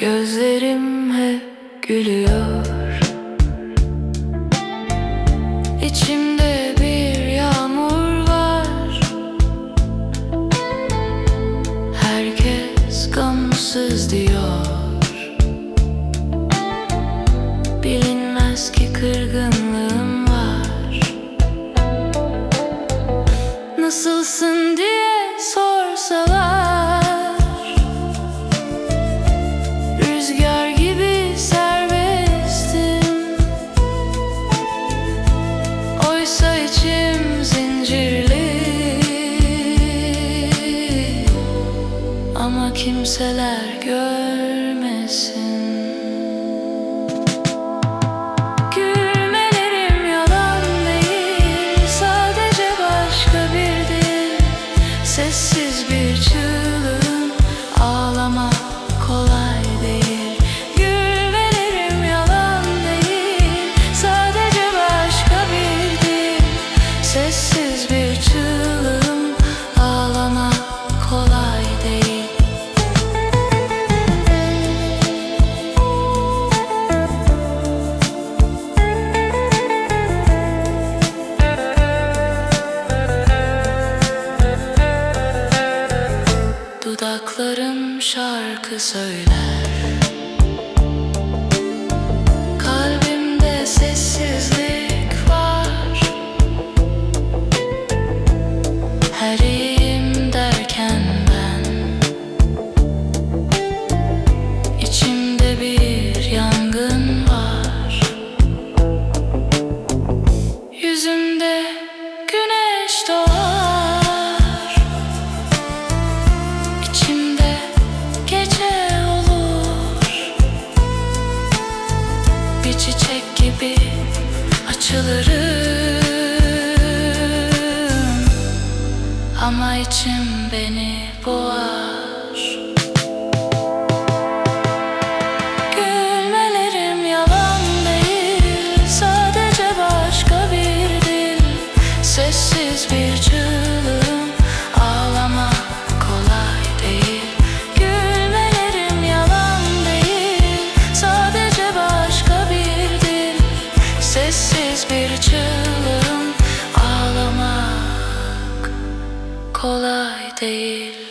Gözlerim hep gülüyor. İçimde Gamsız diyor. Bilinmez ki kırgınlığım var. Nasılsın diye sorsalar kimseler görmesin. Gülmelerim yalan değil Sadece başka bir dil. Sessiz bir çığlığım Ağlamak Dudaklarım şarkı söyler Bir çiçek gibi açılırım. Ama içim beni boğar. Gülmelerim yalan değil Sadece başka bir dil. Sessiz bir çığlığım Sessiz bir çığlığım Ağlamak kolay değil